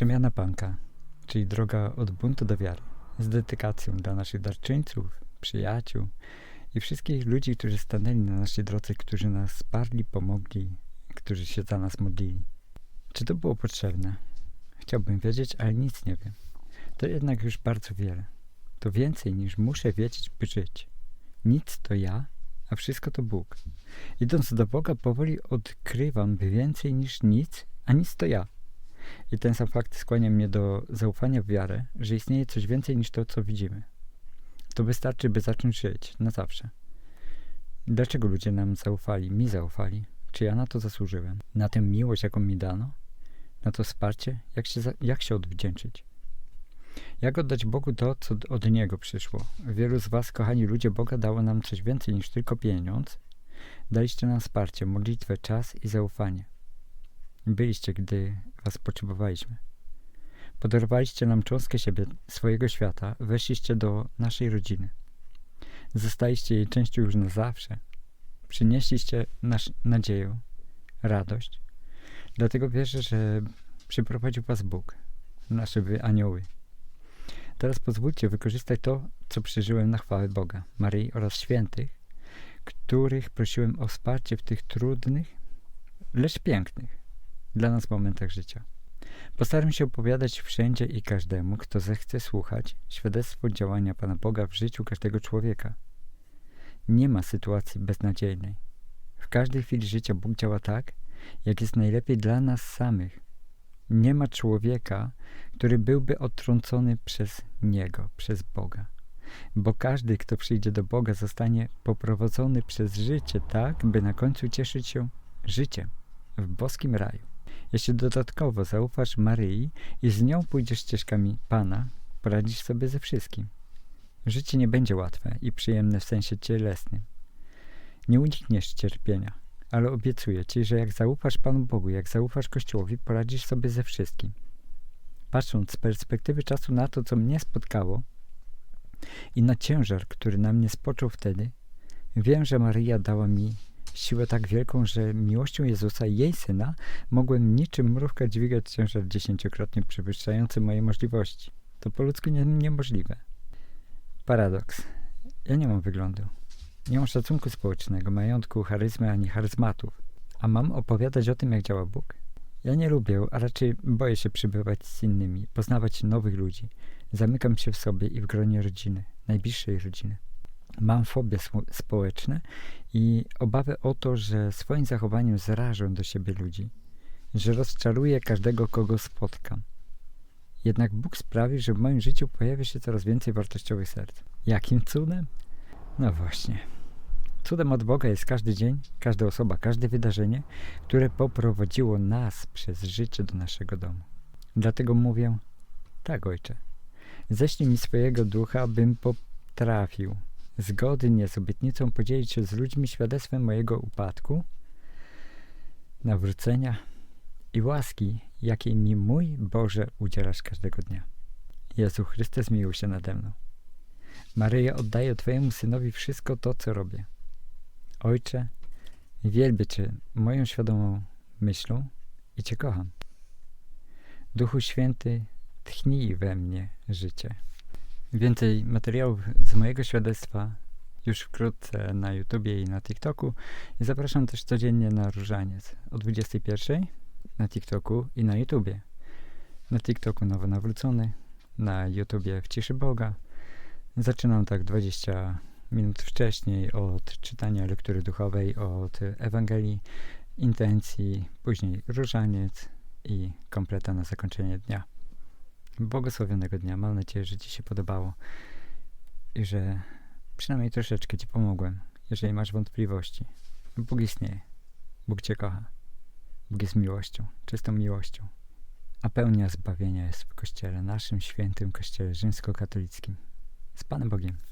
Przemiana Panka, czyli droga od buntu do wiary, z dedykacją dla naszych darczyńców, przyjaciół i wszystkich ludzi, którzy stanęli na naszej drodze, którzy nas wsparli, pomogli, którzy się za nas modlili. Czy to było potrzebne? Chciałbym wiedzieć, ale nic nie wiem. To jednak już bardzo wiele. To więcej niż muszę wiedzieć, by żyć. Nic to ja, a wszystko to Bóg. Idąc do Boga, powoli odkrywam, by więcej niż nic, a nic to ja. I ten sam fakt skłania mnie do zaufania w wiarę, że istnieje coś więcej niż to, co widzimy. To wystarczy, by zacząć żyć na zawsze. Dlaczego ludzie nam zaufali, mi zaufali? Czy ja na to zasłużyłem? Na tę miłość, jaką mi dano? Na to wsparcie? Jak się, za, jak się odwdzięczyć? Jak oddać Bogu to, co od Niego przyszło? Wielu z Was, kochani ludzie Boga, dało nam coś więcej niż tylko pieniądz. Daliście nam wsparcie, modlitwę, czas i zaufanie. Byliście, gdy Was potrzebowaliśmy. Podarowaliście nam cząstkę siebie, swojego świata, weszliście do naszej rodziny. Zostaliście jej częścią już na zawsze. Przynieśliście nasz, nadzieję, radość. Dlatego wierzę, że przyprowadził Was Bóg, nasze wy anioły. Teraz pozwólcie wykorzystać to, co przeżyłem na chwałę Boga, Maryi oraz świętych, których prosiłem o wsparcie w tych trudnych, lecz pięknych dla nas momentach życia. Postaram się opowiadać wszędzie i każdemu, kto zechce słuchać, świadectwo działania Pana Boga w życiu każdego człowieka. Nie ma sytuacji beznadziejnej. W każdej chwili życia Bóg działa tak, jak jest najlepiej dla nas samych. Nie ma człowieka, który byłby odtrącony przez Niego, przez Boga. Bo każdy, kto przyjdzie do Boga, zostanie poprowadzony przez życie tak, by na końcu cieszyć się życiem w boskim raju. Jeśli dodatkowo zaufasz Maryi i z nią pójdziesz ścieżkami Pana, poradzisz sobie ze wszystkim. Życie nie będzie łatwe i przyjemne w sensie cielesnym. Nie unikniesz cierpienia, ale obiecuję Ci, że jak zaufasz Panu Bogu, jak zaufasz Kościołowi, poradzisz sobie ze wszystkim. Patrząc z perspektywy czasu na to, co mnie spotkało i na ciężar, który na mnie spoczął wtedy, wiem, że Maryja dała mi siłę tak wielką, że miłością Jezusa i jej Syna mogłem niczym mrówka dźwigać ciężar dziesięciokrotnie przewyższający moje możliwości. To po ludzku nie, niemożliwe. Paradoks. Ja nie mam wyglądu. Nie mam szacunku społecznego, majątku, charyzmy ani charyzmatów. A mam opowiadać o tym, jak działa Bóg? Ja nie lubię, a raczej boję się przybywać z innymi, poznawać nowych ludzi. Zamykam się w sobie i w gronie rodziny, najbliższej rodziny. Mam fobie społeczne i obawę o to, że swoim zachowaniem zrażę do siebie ludzi, że rozczaruję każdego, kogo spotkam. Jednak Bóg sprawi, że w moim życiu pojawia się coraz więcej wartościowych serc. Jakim cudem? No właśnie. Cudem od Boga jest każdy dzień, każda osoba, każde wydarzenie, które poprowadziło nas przez życie do naszego domu. Dlatego mówię, tak ojcze, ześlij mi swojego ducha, bym potrafił zgodnie z obietnicą podzielić się z ludźmi świadectwem mojego upadku, nawrócenia i łaski, jakiej mi mój Boże udzielasz każdego dnia. Jezu Chryste, zmiłuj się nade mną. Maryja, oddaję Twojemu Synowi wszystko to, co robię. Ojcze, wielbię Cię moją świadomą myślą i Cię kocham. Duchu Święty, tchnij we mnie życie. Więcej materiałów z mojego świadectwa już wkrótce na YouTubie i na TikToku. I zapraszam też codziennie na Różaniec o 21 na TikToku i na YouTubie. Na TikToku nowo nawrócony, na YouTubie w ciszy Boga. Zaczynam tak 20 minut wcześniej od czytania lektury duchowej, od Ewangelii, intencji, później różaniec i kompleta na zakończenie dnia. Błogosławionego dnia. Mam nadzieję, że Ci się podobało i że przynajmniej troszeczkę Ci pomogłem, jeżeli masz wątpliwości. Bóg istnieje. Bóg Cię kocha. Bóg jest miłością, czystą miłością. A pełnia zbawienia jest w Kościele, naszym świętym Kościele rzymskokatolickim. Z Panem Bogiem.